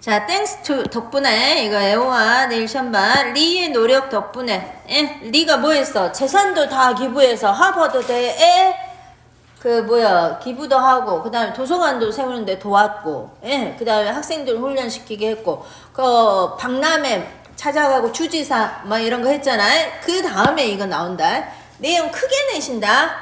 자, 땡스 투 덕분에 이거 내일 시험반 리의 노력 덕분에 예? 리가 뭐 했어? 재산도 다 기부해서 하버드 대에 그 뭐야 기부도 하고 그다음에 도서관도 세우는데 도왔고 예? 그다음에 학생들 훈련시키게 했고 그 박람회 찾아가고 주지사 막 이런 거 했잖아. 그 다음에 이거 나온다. 내용 크게 내신다.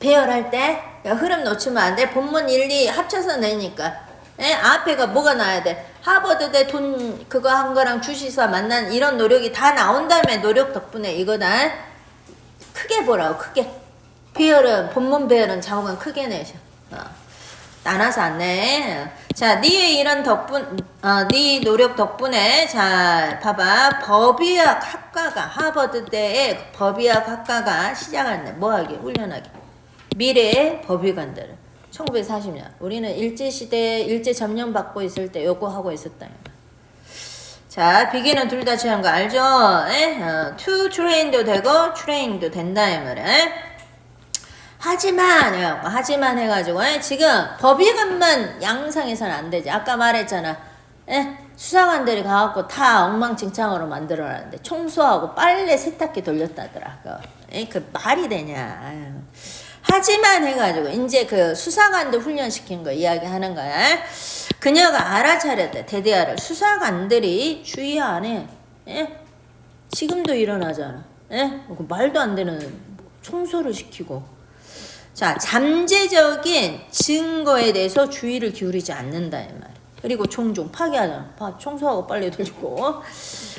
배열할 때 야, 흐름 놓치면 안 돼. 본문 1, 2 합쳐서 내니까. 예? 앞에가 뭐가 나야 돼? 하버드대 돈 그거 한 거랑 주시사 만난 이런 노력이 다 나온 다음에 노력 덕분에 이거다. 크게 보라고 크게. 배열은 본문 배열은 자오간 크게 내셔. 어. 나눠서 안 내. 자, 네 이런 덕분, 어, 네 노력 덕분에, 자, 봐봐. 법의학 학과가, 하버드대의 법의학 학과가 시작한다. 뭐 하게? 훈련하게. 미래의 법의관들을. 1940년. 우리는 일제 시대, 일제 점령 받고 있을 때 요거 하고 있었다. 자, 비기는 둘 다 취한 거 알죠? 에? 어, train도 되고, train도 된다, 이 말이야. 하지만 하지만 해가지고 에? 지금 법의관만 양상해서는 안 되지 아까 말했잖아 에? 수사관들이 가갖고 다 엉망진창으로 만들어놨는데 청소하고 빨래 세탁기 돌렸다더라 그, 에? 그 말이 되냐 아유. 하지만 해가지고 이제 그 수사관들 훈련시킨 거 이야기하는 거야 그녀가 알아차렸대 대대하를 수사관들이 주의 안에 에? 지금도 일어나잖아 에? 그 말도 안 되는 청소를 시키고 자, 잠재적인 증거에 대해서 주의를 기울이지 않는다 이 말. 그리고 종종 파괴하잖아. 파, 청소하고 빨리 돌리고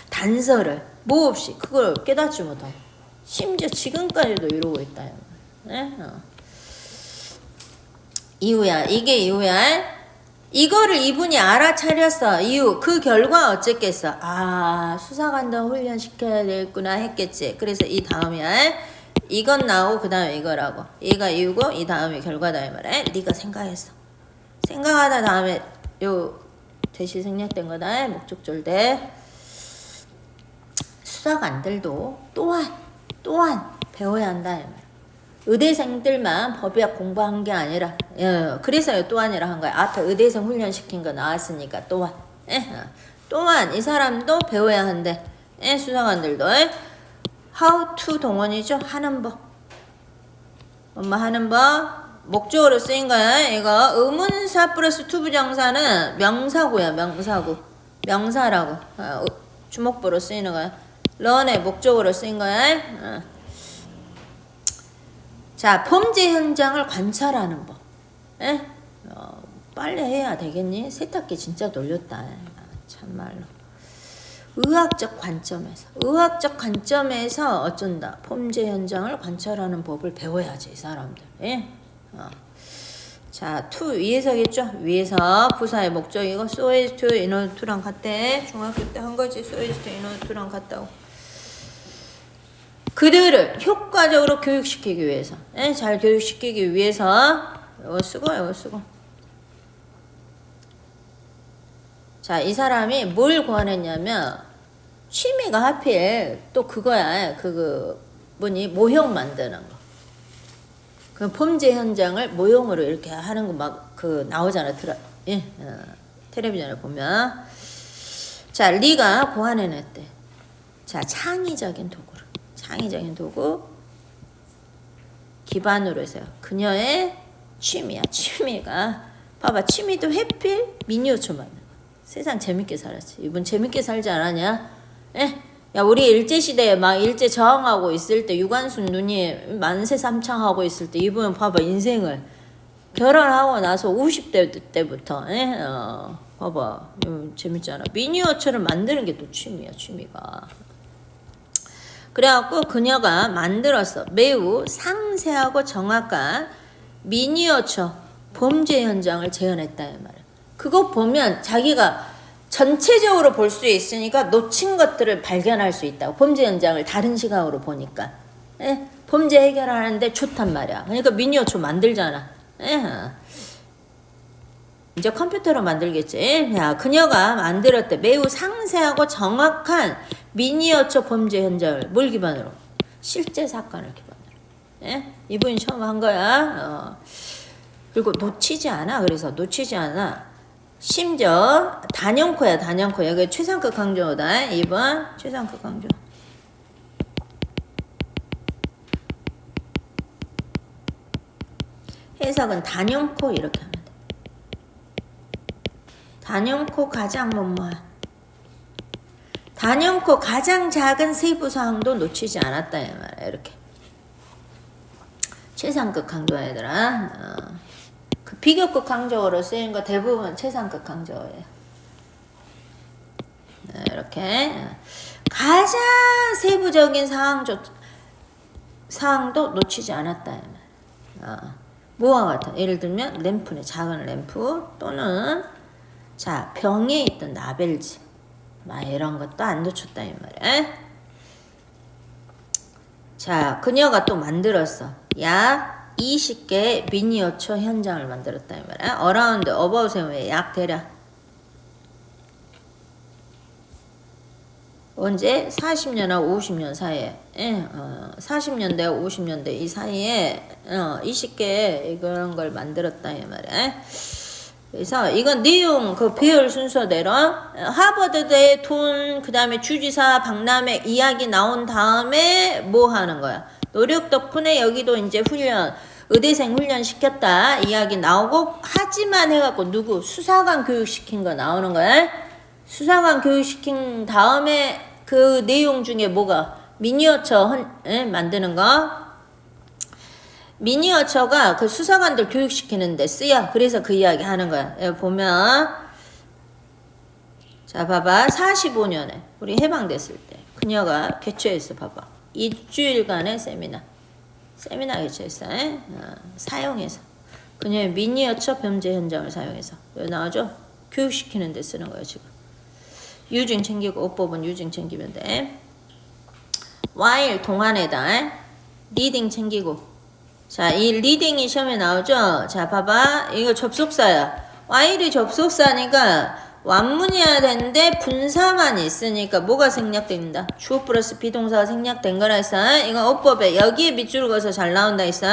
단서를 뭐 없이 그걸 깨닫지 못하고 심지어 지금까지도 이러고 있다. 네? 어. 이유야. 이게 이유야. 이거를 이분이 알아차렸어. 이유. 그 결과 어쨌겠어? 아, 수사관들 훈련시켜야 되겠구나 했겠지. 그래서 이 다음이야. 이건 나오고 그 다음에 이거라고 얘가 이유고 이 다음에 결과다 이 말에 네가 생각했어 생각하다 다음에 요 대시 생략된 거다 목적절대 수사관들도 또한 또한 배워야 한다 이 말. 의대생들만 법의학 공부한 게 아니라 예, 그래서 또한이라 한 거야 앞에 의대생 훈련시킨 거 나왔으니까 또한 예, 어. 또한 이 사람도 배워야 한대 예, 수사관들도 예. how to 동원이죠. 하는 법. 엄마 하는 법. 목적으로 쓰인 거야. 이거 의문사 플러스 투 부정사는 명사고야. 명사고. 명사라고. 어, 주목보로 쓰이는 거야. 런의 목적으로 쓰인 거야. 어. 자, 범죄 현장을 관찰하는 법. 에? 어, 빨리 해야 되겠니? 세탁기 진짜 돌렸다. 아, 참말로. 의학적 관점에서 의학적 관점에서 어쩐다 범죄 현장을 관찰하는 법을 배워야지 이 사람들 예? 어. 자, 투 위에서겠죠? 위에서 부사의 목적이고 소에스 투 인원 투랑 같대 중학교 때 한 거지 소에스 투 인원 투랑 같다고 그들을 효과적으로 교육시키기 위해서 예? 잘 교육시키기 위해서 이거 쓰고 이거 쓰고 자, 이 사람이 뭘 고안했냐면 취미가 하필 또 그거야. 그 뭐니 모형 만드는 거. 그 범죄 현장을 모형으로 이렇게 하는 거 막 그 나오잖아. 드라, 예, 어, 텔레비전에 보면. 자, 리가 고안해냈대. 자, 창의적인 도구를. 창의적인 도구 기반으로 해서요. 그녀의 취미야. 취미가 봐봐. 취미도 해필 미니어처 만드는 거. 세상 재밌게 살았지. 이분 재밌게 살지 않았냐? 예? 야, 우리 일제 시대에 막 일제 저항하고 있을 때, 유관순 눈이 만세 삼창하고 있을 때, 이분 봐봐, 인생을. 결혼하고 나서 50대 때부터, 예? 어, 봐봐. 음, 재밌잖아. 미니어처를 만드는 게 또 취미야, 취미가. 그래갖고 그녀가 만들었어. 매우 상세하고 정확한 미니어처 범죄 현장을 재현했다, 이 말이야. 그거 보면 자기가 전체적으로 볼 수 있으니까 놓친 것들을 발견할 수 있다고 범죄 현장을 다른 시각으로 보니까 예? 범죄 해결하는데 좋단 말이야 그러니까 미니어처 만들잖아 예? 이제 컴퓨터로 만들겠지. 예? 야 그녀가 만들었대. 매우 상세하고 정확한 미니어처 범죄 현장을 뭘 기반으로. 실제 사건을 기반으로. 예? 이분이 처음 한 거야. 어. 그리고 놓치지 않아. 그래서 놓치지 않아. 심지어 단연코야 단연코. 여기 최상급 강조다. 2번 최상급 강조. 해석은 단연코 이렇게 단연코 가장 뭐뭐야 단연코 가장 작은 세부 사항도 놓치지 않았다 이 말이야. 이렇게. 최상급 강조 얘들아. 어. 그 비교급 강조어로 쓰인 거 대부분 최상급 강조어예요. 네, 이렇게. 가장 세부적인 사항조, 사항도 놓치지 않았다 이 말이야 어. 뭐와 같아? 예를 들면 램프네 작은 램프 또는 자 병에 있던 나벨지 막 이런 것도 안 놓쳤다 이 말이야. 자, 그녀가 또 만들었어. 약 20개의 미니어처 현장을 만들었다 이 말이야. 어라운드 어바웃에 약 대략 언제 40년하고 50년 사이에 예, 어, 40년대 50년대 이 사이에 어, 20개 그런 걸 만들었다 이 말이야. 그래서 이건 내용 그 배열 순서대로 하버드대 돈 그다음에 주지사 박람회 이야기 나온 다음에 뭐 하는 거야? 노력 덕분에 여기도 이제 훈련 의대생 훈련 시켰다 이야기 나오고 하지만 해갖고 누구? 수사관 교육 시킨 거 나오는 거야. 수사관 교육 시킨 다음에 그 내용 중에 뭐가? 미니어처 헌, 에? 만드는 거 미니어처가 그 수사관들 교육시키는데 쓰여. 그래서 그 이야기 하는 거야. 여기 보면, 자, 봐봐. 45년에, 우리 해방됐을 때, 그녀가 개최했어. 봐봐. 일주일간의 세미나. 세미나 개최했어. 에? 어, 사용해서. 그녀의 미니어처 범죄 현장을 사용해서. 여기 나오죠? 교육시키는 데 쓰는 거야, 지금. 유증 챙기고, 옷법은 유증 챙기면 돼. while 동안에다, 에? 리딩 챙기고, 자, 이 리딩이 시험에 나오죠? 자, 봐봐. 이거 접속사야. while이 접속사니까 완문이어야 되는데 분사만 있으니까 뭐가 생략됩니다. 주어 플러스 비동사가 생략된 거라 했어. 이거 어법에 여기에 밑줄 그어서 잘 나온다 했어.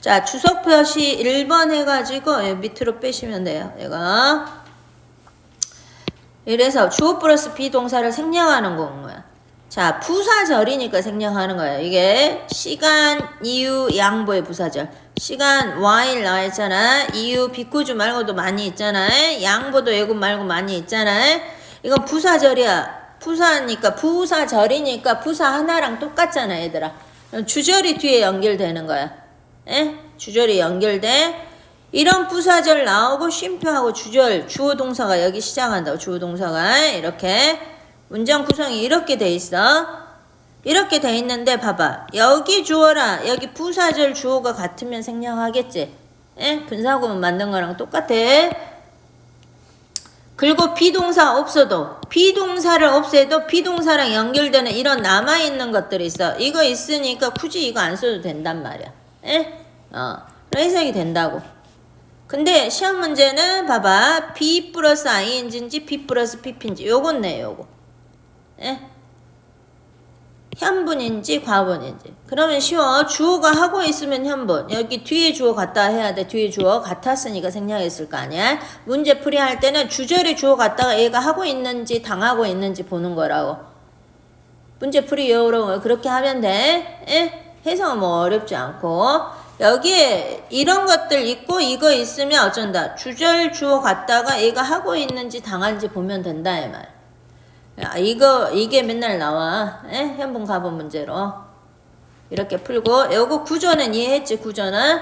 자, 주석 표시 1번 해가지고 밑으로 빼시면 돼요. 이거. 이래서 주어 플러스 비동사를 생략하는 거야. 자, 부사절이니까 생략하는 거예요. 이게 시간, 이유, 양보의 부사절. 시간, while 나와 있잖아. 이유, 비쿠주 말고도 많이 있잖아. 양보도 예고 말고 많이 있잖아. 이건 부사절이야. 부사니까, 부사절이니까 부사 하나랑 똑같잖아, 얘들아. 주절이 뒤에 연결되는 거야. 에? 주절이 연결돼. 이런 부사절 나오고 쉼표하고 주절, 주어 동사가 여기 시작한다고, 주어 동사가. 이렇게. 문장 구성이 이렇게 돼 있어. 이렇게 돼 있는데 봐봐. 여기 주어라. 여기 부사절 주어가 같으면 생략하겠지. 예? 분사구문 만든 거랑 똑같아. 그리고 비동사 없어도 비동사를 없애도 비동사랑 연결되는 이런 남아 있는 것들이 있어. 이거 있으니까 굳이 이거 안 써도 된단 말이야. 예? 어. 해석이 된다고. 근데 시험 문제는 봐봐. B 플러스 ing인지 B 플러스 pp인지 요건 네 요거. 예? 현분인지 과분인지. 그러면 쉬워. 주어가 하고 있으면 현분. 여기 뒤에 주어 갖다 해야 돼. 뒤에 주어 같았으니까 생략했을 거 아니야. 문제 풀이할 때는 주절에 주어 갖다가 얘가 하고 있는지 당하고 있는지 보는 거라고. 문제 풀이 어려워 그렇게 하면 돼. 예? 해석은 뭐 어렵지 않고. 여기에 이런 것들 있고 이거 있으면 어쩐다. 주절 주어 갖다가 얘가 하고 있는지 당한지 보면 된다 이 말. 야, 이거 이게 맨날 나와. 에? 현분 가분 문제로. 이렇게 풀고 요거 구조는 이해했지 구조는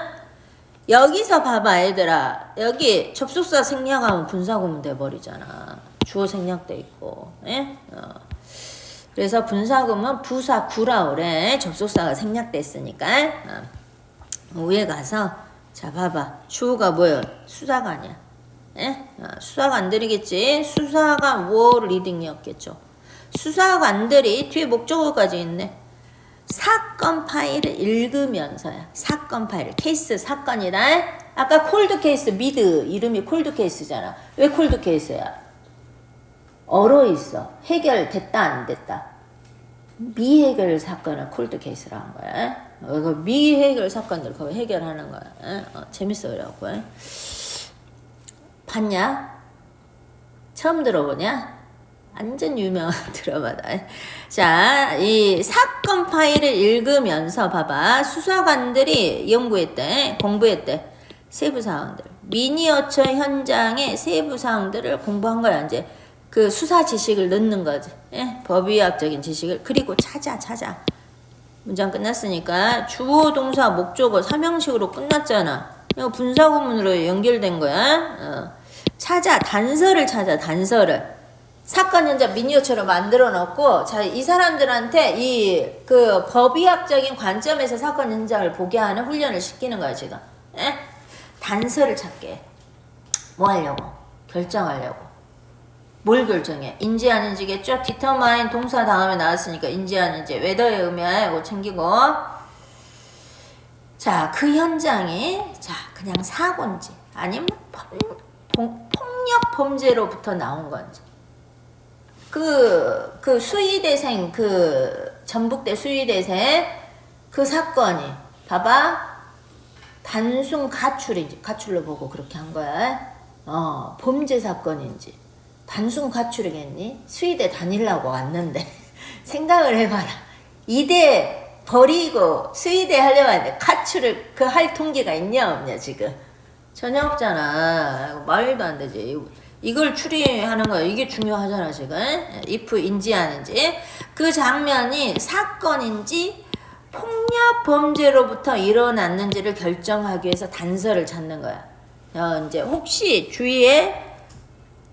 여기서 봐봐 얘들아 여기 접속사 생략하면 분사구문 돼버리잖아 주어 생략돼 있고 에? 어. 그래서 분사구문 부사 구라 그래 접속사가 생략됐으니까 어. 위에 가서 자 봐봐 주어가 뭐야 수사관이야 예? 아, 수사관들이겠지. 수사관 워 리딩이었겠죠. 수사관들이 뒤에 목적어까지 있네. 사건 파일을 읽으면서야. 사건 파일, 케이스 사건이다. 아까 콜드 케이스 미드 이름이 콜드 케이스잖아. 왜 콜드 케이스야? 얼어 있어. 해결됐다 안 됐다. 미해결 사건을 콜드 케이스라 한 거야. 어, 미해결 사건들 그거 해결하는 거야. 어, 재밌어 그래갖고. 봤냐? 처음 들어보냐? 완전 유명한 드라마다. 자, 이 사건 파일을 읽으면서 봐봐. 수사관들이 연구했대, 공부했대. 세부 사항들. 미니어처 현장의 세부 사항들을 공부한 거야, 이제. 그 수사 지식을 넣는 거지. 예? 법의학적인 지식을. 그리고 찾아, 찾아. 문장 끝났으니까 주어, 동사, 목적어, 삼형식으로 끝났잖아. 이거 분사 구문으로 연결된 거야. 어. 찾아, 단서를 찾아, 단서를. 사건 현장 미니어처로 만들어 놓고, 자, 이 사람들한테 이 그 법의학적인 관점에서 사건 현장을 보게 하는 훈련을 시키는 거야, 지금. 에? 단서를 찾게. 뭐 하려고? 결정하려고. 뭘 결정해? 인지하는지겠죠? determine 동사 다음에 나왔으니까 인지하는지, whether의 의미하고 챙기고. 자, 그 현장이, 자, 그냥 사고인지, 아니면 폭, 폭, 폭력 범죄로부터 나온 건지. 그, 그 수의대생, 그, 전북대 수의대생, 그 사건이, 봐봐. 단순 가출인지, 가출로 보고 그렇게 한 거야. 어, 범죄 사건인지. 단순 가출이겠니? 수의대 다니려고 왔는데. 생각을 해봐라. 이대 버리고 수의대 하려고 하는데 가출을 그 할 통계가 있냐, 없냐, 지금. 전혀 없잖아. 말도 안 되지. 이걸 추리하는 거야. 이게 중요하잖아, 지금. if 인지하는지. 그 장면이 사건인지 폭력 범죄로부터 일어났는지를 결정하기 위해서 단서를 찾는 거야. 어, 이제 혹시 주위에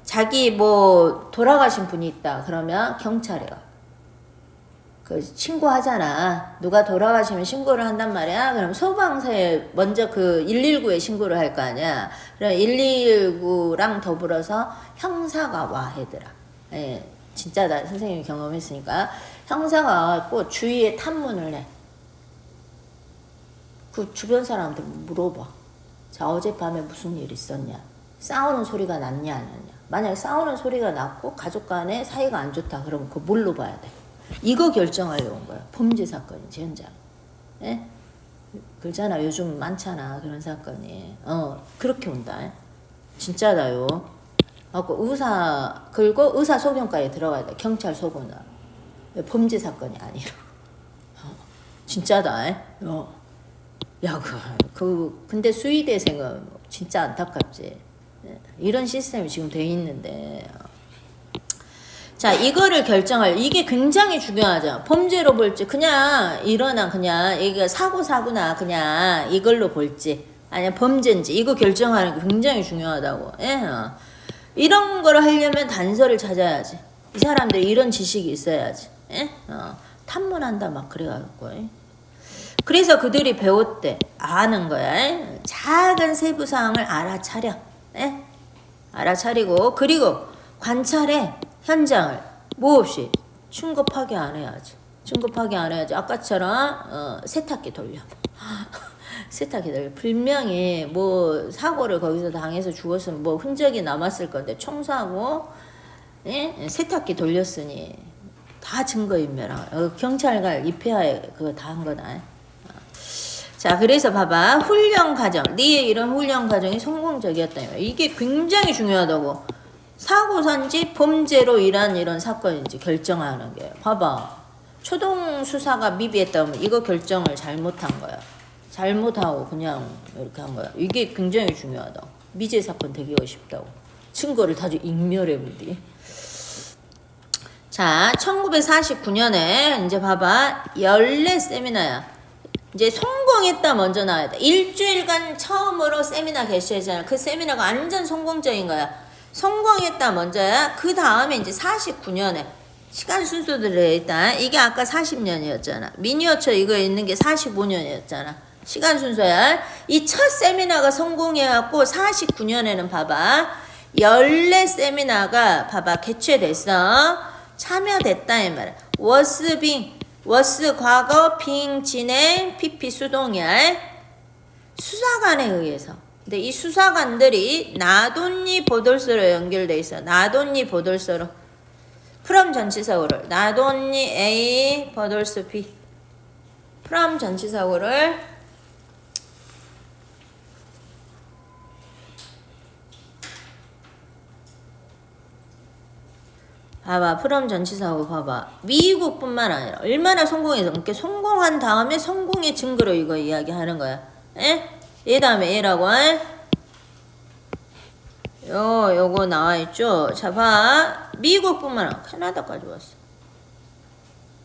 자기 뭐 돌아가신 분이 있다. 그러면 경찰에 가. 그 신고하잖아. 누가 돌아가시면 신고를 한단 말이야. 그럼 소방서에 먼저 그 119에 신고를 할 거 아니야. 그럼 119랑 더불어서 형사가 와 얘들아. 예, 진짜 나 선생님이 경험했으니까 형사가 와갖고 주위에 탐문을 해. 그 주변 사람한테 물어봐. 자 어젯밤에 무슨 일 있었냐? 싸우는 소리가 났냐 안 났냐? 만약에 싸우는 소리가 났고 가족 간에 사이가 안 좋다 그러면 그거 뭘로 봐야 돼? 이거 결정하려고 온 거야. 범죄 사건이지 현장. 예? 그러잖아. 요즘 많잖아 그런 사건이. 어 그렇게 온다. 진짜다요. 하고 의사 그리고 의사 소견까지 들어가야 돼. 경찰 소견은 범죄 사건이 아니라. 어, 진짜다. 어. 야, 그, 그, 근데 수의대생은 진짜 안타깝지. 예, 이런 시스템이 지금 돼 있는데. 자, 이거를 결정할, 이게 굉장히 중요하죠. 범죄로 볼지, 그냥 일어나, 그냥, 이게 사고, 사고나, 그냥 이걸로 볼지, 아니면 범죄인지, 이거 결정하는 게 굉장히 중요하다고. 예, 어. 이런 걸 하려면 단서를 찾아야지. 이 사람들이 이런 지식이 있어야지. 예? 어. 탐문한다, 막 그래가지고. 예? 그래서 그들이 배웠대. 아는 거야. 작은 세부 사항을 알아차려. 예? 알아차리고 그리고 관찰해 현장을 뭐 없이 충급하게 안 해야지. 충급하게 안 해야지. 아까처럼 어, 세탁기 돌려. 세탁기 돌려. 분명히 뭐 사고를 거기서 당해서 죽었으면 뭐 흔적이 남았을 건데 청소하고 예? 세탁기 돌렸으니 다 증거인멸하. 어, 경찰관 입회하에 그거 다 한 거다. 자, 그래서 봐봐. 훈련 과정. 니의 이런 훈련 과정이 성공적이었다. 이게 굉장히 중요하다고. 사고산지 범죄로 일한 이런 사건인지 결정하는 게. 봐봐. 초동 수사가 미비했다 면 이거 결정을 잘못한 거야. 잘못하고 그냥 이렇게 한 거야. 이게 굉장히 중요하다. 미제 사건 되기가 쉽다고. 증거를 다주 인멸해버리. 자, 1949년에 이제 봐봐. 연례 세미나야. 이제 성공했다 먼저 나와야 돼. 일주일간 처음으로 세미나 개최했잖아. 그 세미나가 완전 성공적인 거야. 성공했다 먼저야. 그 다음에 이제 49년에 시간 순서대로 일단 이게 아까 40년이었잖아. 미니어처 이거 있는 게 45년이었잖아. 시간 순서야. 이 첫 세미나가 성공해갖고 49년에는 봐봐. 연례 세미나가 봐봐 개최됐어. 참여됐다 이 말이야. was being was 과거 being 진행 PP 수동이야. 수사관에 의해서. 근데 이 수사관들이 나돈니 보돌서로 연결돼 있어. 나돈니 보돌서로. 프롬 전치사고를 나돈니 A 보돌서 B. 프롬 전치사고를 봐봐 프롬 전치사하고 봐봐 미국뿐만 아니라 얼마나 성공해서 성공한 다음에 성공의 증거로 이거 이야기하는 거야 에? 이 다음에 얘라고 에? 요 요거 나와 있죠? 자 봐. 미국뿐만 아니라 캐나다까지 왔어.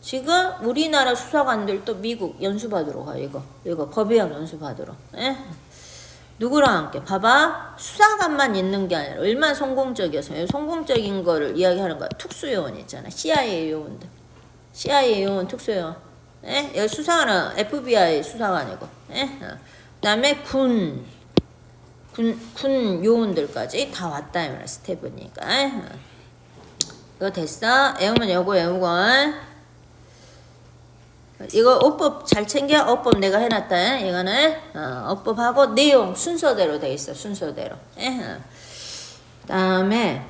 지금 우리나라 수사관들도 미국 연수 받으러 가 이거. 이거 법의학 연수 받으러. 에? 누구랑 함께? 봐봐. 수사관만 있는 게 아니라 얼마나 성공적이어서 성공적인 거를 이야기하는 거야. 특수요원 있잖아. CIA 요원들. CIA 요원 특수요원. 에? 여기 수사관은 FBI 수사관이고. 에? 어. 그다음에 군 군, 군 요원들까지 다 왔다 이 말이야 스텝이니까. 이거 됐어? 애우면 요거 애우고 이거 어법 잘 챙겨 어법 내가 해놨다 이거는 어, 어법하고 내용 순서대로 돼 있어 순서대로 예? 어. 다음에